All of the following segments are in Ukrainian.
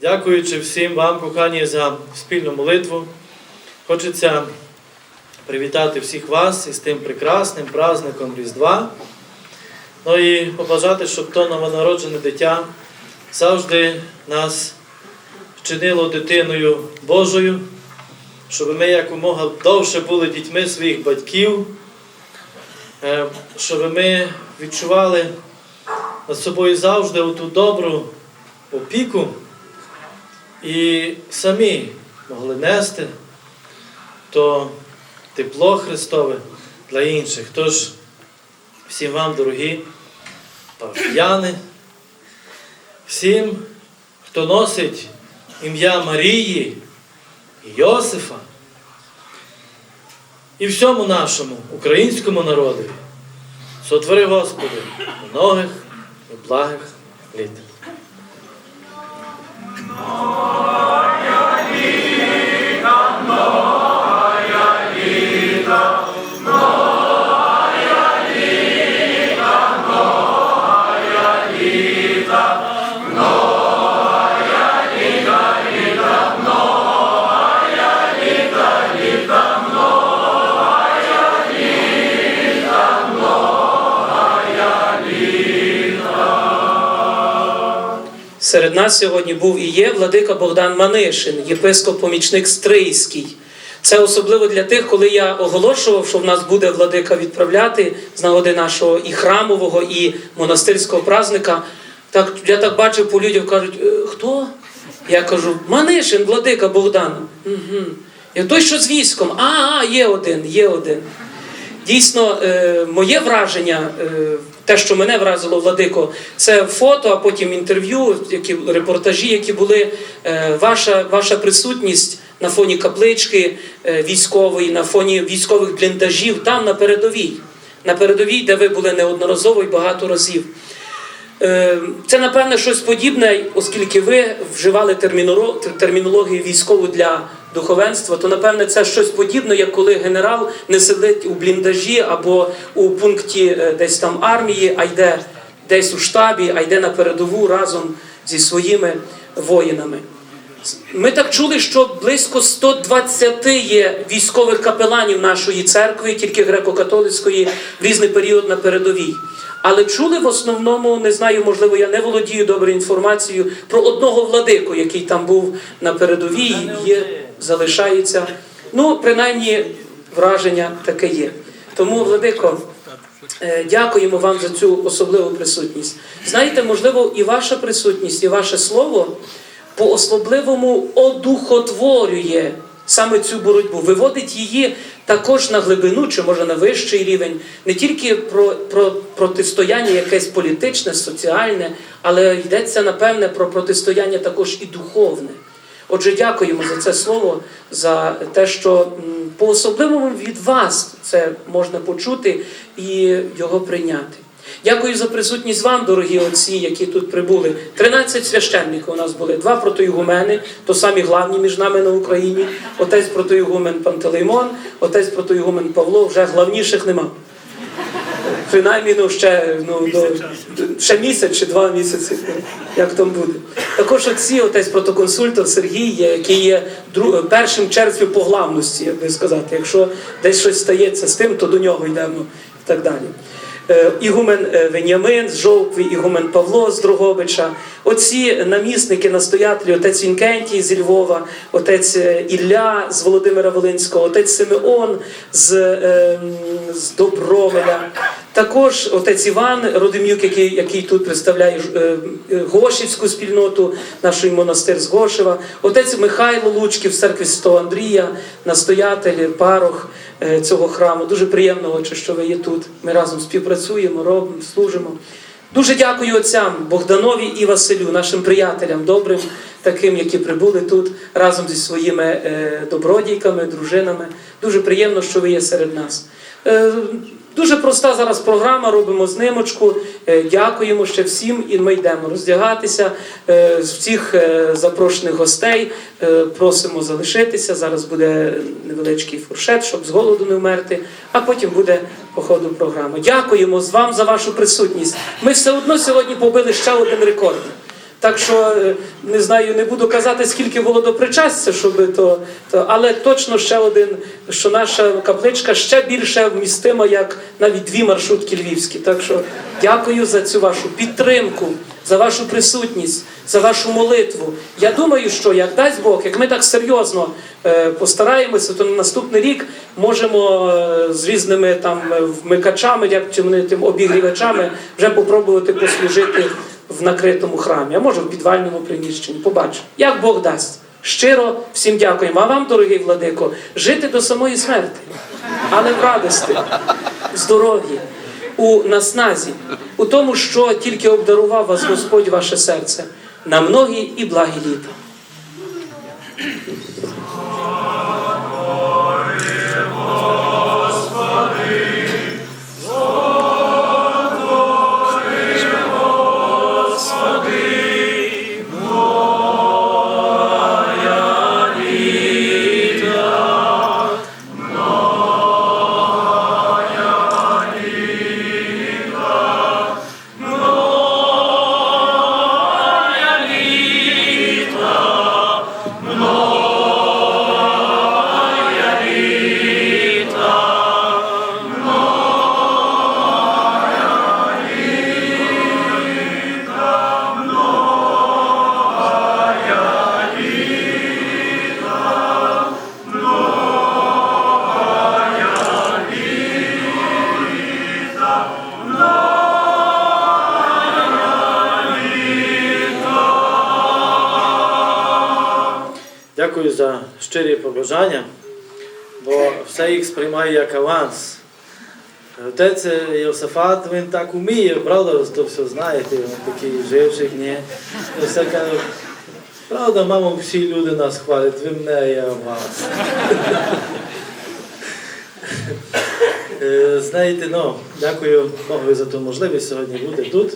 Дякуючи всім вам, кохані, за спільну молитву, хочеться привітати всіх вас із тим прекрасним праздником Різдва. Ну і побажати, щоб то новонароджене дитя завжди нас вчинило дитиною Божою, щоб ми якомога довше були дітьми своїх батьків, е, щоб ми відчували над собою завжди оту добру опіку і самі могли нести то тепло Христове для інших. Тож всім вам, дорогі парафіяни, всім, хто носить ім'я Марії Йосифа, і всьому нашому українському народу, сотвори Господи, многих і благих літ. Oh. Серед нас сьогодні був і є владика Богдан Манишин, єпископ-помічник Стрийський. Це особливо для тих, коли я оголошував, що в нас буде владика відправляти з нагоди нашого і храмового, і монастирського празника. Так я так бачив по людям, кажуть, «Е, хто? Я кажу, Манишин, владика Богдан. Угу. Я той, що з військом. А, а, є один, є один. Дійсно, е, моє враження, е, те, що мене вразило Владико, це фото, а потім інтерв'ю, які репортажі, які були. Е, ваша, ваша присутність на фоні каплички військової, на фоні військових бліндажів, там на передовій. На передовій, де ви були неодноразово і багато разів. Це, напевне, щось подібне, оскільки ви вживали термінологію військову для духовенства, то напевне це щось подібне, як коли генерал не сидить у бліндажі або у пункті е, десь там армії, а йде десь у штабі, а йде на передову разом зі своїми воїнами. Ми так чули, що близько 120 є військових капеланів нашої церкви, тільки греко-католицької, в різний період на передовій. Але чули в основному, не знаю, можливо, я не володію доброю інформацією про одного владику, який там був на передовій, є, залишається. Ну, принаймні, враження таке є. Тому, владико, Е, Дякуємо вам за цю особливу присутність. Знаєте, можливо, і ваша присутність, і ваше слово по-особливому одухотворює саме цю боротьбу, виводить її також на глибину, чи може на вищий рівень, не тільки про, про протистояння якесь політичне, соціальне, але йдеться, напевне, про протистояння також і духовне. Отже, дякуємо за це слово, за те, що по-особливому від вас це можна почути і його прийняти. Дякую за присутність вам, дорогі отці, які тут прибули. 13 священників у нас були, два протоігумени, то самі главні між нами на Україні. Отець протоігумен Пантелеймон, отець протоігумен Павло, вже главніших нема. Принаймні, ну ще ну до ще місяць чи два місяці, як там буде. Також отці, отець протоконсультор Сергій, є, який є дру- першим в черзі по главності, як би сказати. Якщо десь щось стається з тим, то до нього йдемо і так далі. Е, Ігумен е, Веніамин з Жовкви, Ігумен Павло з Дрогобича, оці намісники, настоятелі, отець Інкентій зі Львова, отець е, Ілля з Володимира Волинського, отець Симеон з, з Добромеля. Також отець Іван Родимюк, який, який тут представляє е, е, Гошівську спільноту, нашої монастир з Гошева, отець Михайло Лучків з церкви Святого Андрія, настоятель, парох е, цього храму. Дуже приємно, отче, що ви є тут. Ми разом співпрацюємо, робимо, служимо. Дуже дякую отцям Богданові і Василю, нашим приятелям, добрим, таким, які прибули тут разом зі своїми добродійками, дружинами. Дуже приємно, що ви є серед нас. Дуже проста зараз програма, робимо знимочку. Е, Дякуємо ще всім, і ми йдемо роздягатися. Е, всіх е, запрошених гостей просимо залишитися. Зараз буде невеличкий фуршет, щоб з голоду не вмерти, а потім буде по ходу програма. Дякуємо з вам за вашу присутність. Ми все одно сьогодні побили ще один рекорд. Так що е, не знаю, не буду казати, скільки було до щоб то, то, але точно ще один, що наша капличка ще більше вмістима, як навіть дві маршрутки львівські. Так що дякую за цю вашу підтримку, за вашу присутність, за вашу молитву. Я думаю, що як дасть Бог, як ми так серйозно е, постараємося, то на наступний рік можемо е, з різними там вмикачами, як чи тим обігрівачами, вже попробувати послужити в накритому храмі, а може в підвальному приміщенні. Побачимо, як Бог дасть. Щиро всім дякуємо. А вам, дорогий владико, жити до самої смерти, але в радості, здоров'ї, у насназі, у тому, що тільки обдарував вас Господь ваше серце на многі і благі літа. Дякую за щирі побажання, бо все їх сприймаю як аванс. Отець Йосифат, він так уміє, правда, то все знаєте, він такий живчик, ні. Все каже, правда, мамо, всі люди нас хвалять, ви мене я вас. Е, Знаєте, ну, дякую Богу за ту можливість сьогодні бути тут.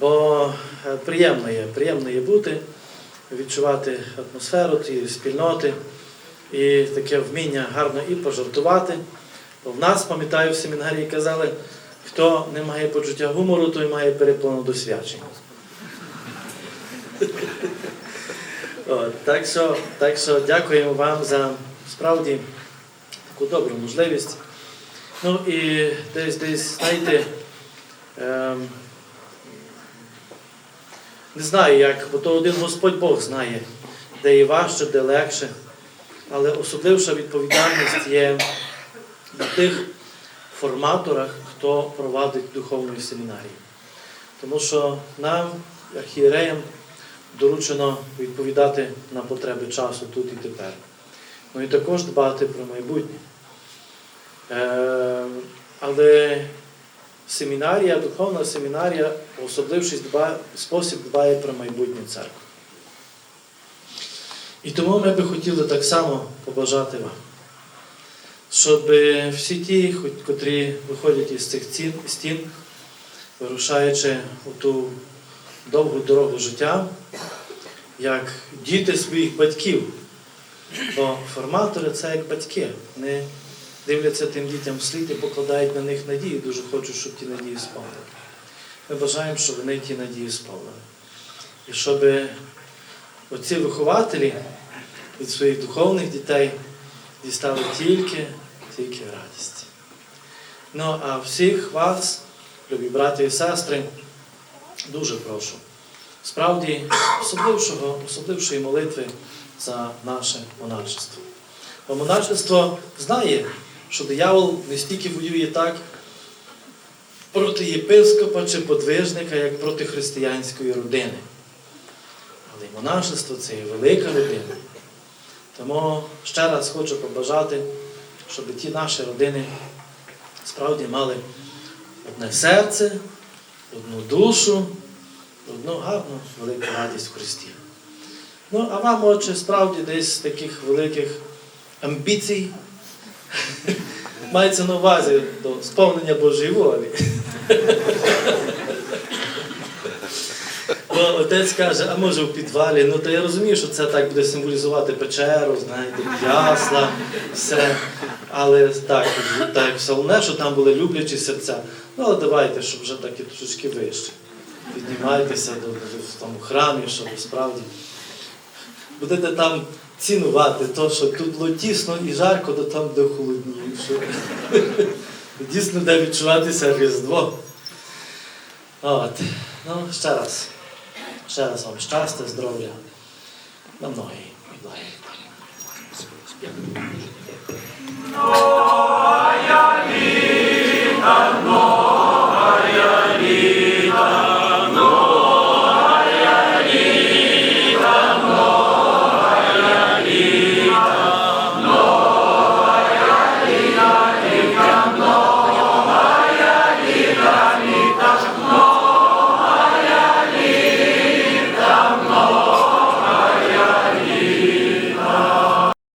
Бо е, приємно є, приємно є бути, відчувати атмосферу тієї спільноти і таке вміння гарно і пожартувати. Бо в нас, пам'ятаю, в семінарії казали, хто не має почуття гумору, той має переплану досвячення. Так, що, так що дякуємо вам за справді таку добру можливість. Ну і десь десь, знаєте, ем, не знаю як, бо то один Господь Бог знає, де і важче, де легше. Але особливша відповідальність є на тих форматорах, хто провадить духовну семінарію. Тому що нам, архієреям, доручено відповідати на потреби часу тут і тепер. Ну і також дбати про майбутнє. Е, але семінарія, духовна семінарія дба, спосіб дбає про майбутнє церкви. І тому ми би хотіли так само побажати вам, щоб всі ті, котрі виходять із цих стін, вирушаючи у ту довгу дорогу життя, як діти своїх батьків. Бо форматори це як батьки. Вони дивляться тим дітям вслід і покладають на них надії, дуже хочуть, щоб ті надії сповнили. Ми бажаємо, щоб вони ті надії сповнили. І щоб оці вихователі від своїх духовних дітей дістали тільки, тільки радість. Ну, а всіх вас, любі брати і сестри, дуже прошу. Справді, особлившого, особлившої молитви за наше монашество. Бо монашество знає, що диявол не стільки воює так проти єпископа чи подвижника, як проти християнської родини. Але й монашество це є велика родина. Тому ще раз хочу побажати, щоб ті наші родини справді мали одне серце, одну душу, одну гарну велику радість в Христі. Ну, а вам, отче, справді десь таких великих амбіцій мається на увазі до сповнення Божої волі. Бо отець каже, а може в підвалі, ну то я розумію, що це так буде символізувати печеру, знаєте, ясла, все. Але так, так, все що там були люблячі серця. Ну, але давайте, щоб вже так і трошечки вище. піднімайтеся до, в тому храмі, щоб справді будете там цінувати то, що тут було тісно і жарко, то там де холодніше. Дійсно, де відчуватися Різдво. От. Ну, ще раз. Ще раз вам щастя, здоров'я. На ноги. літа.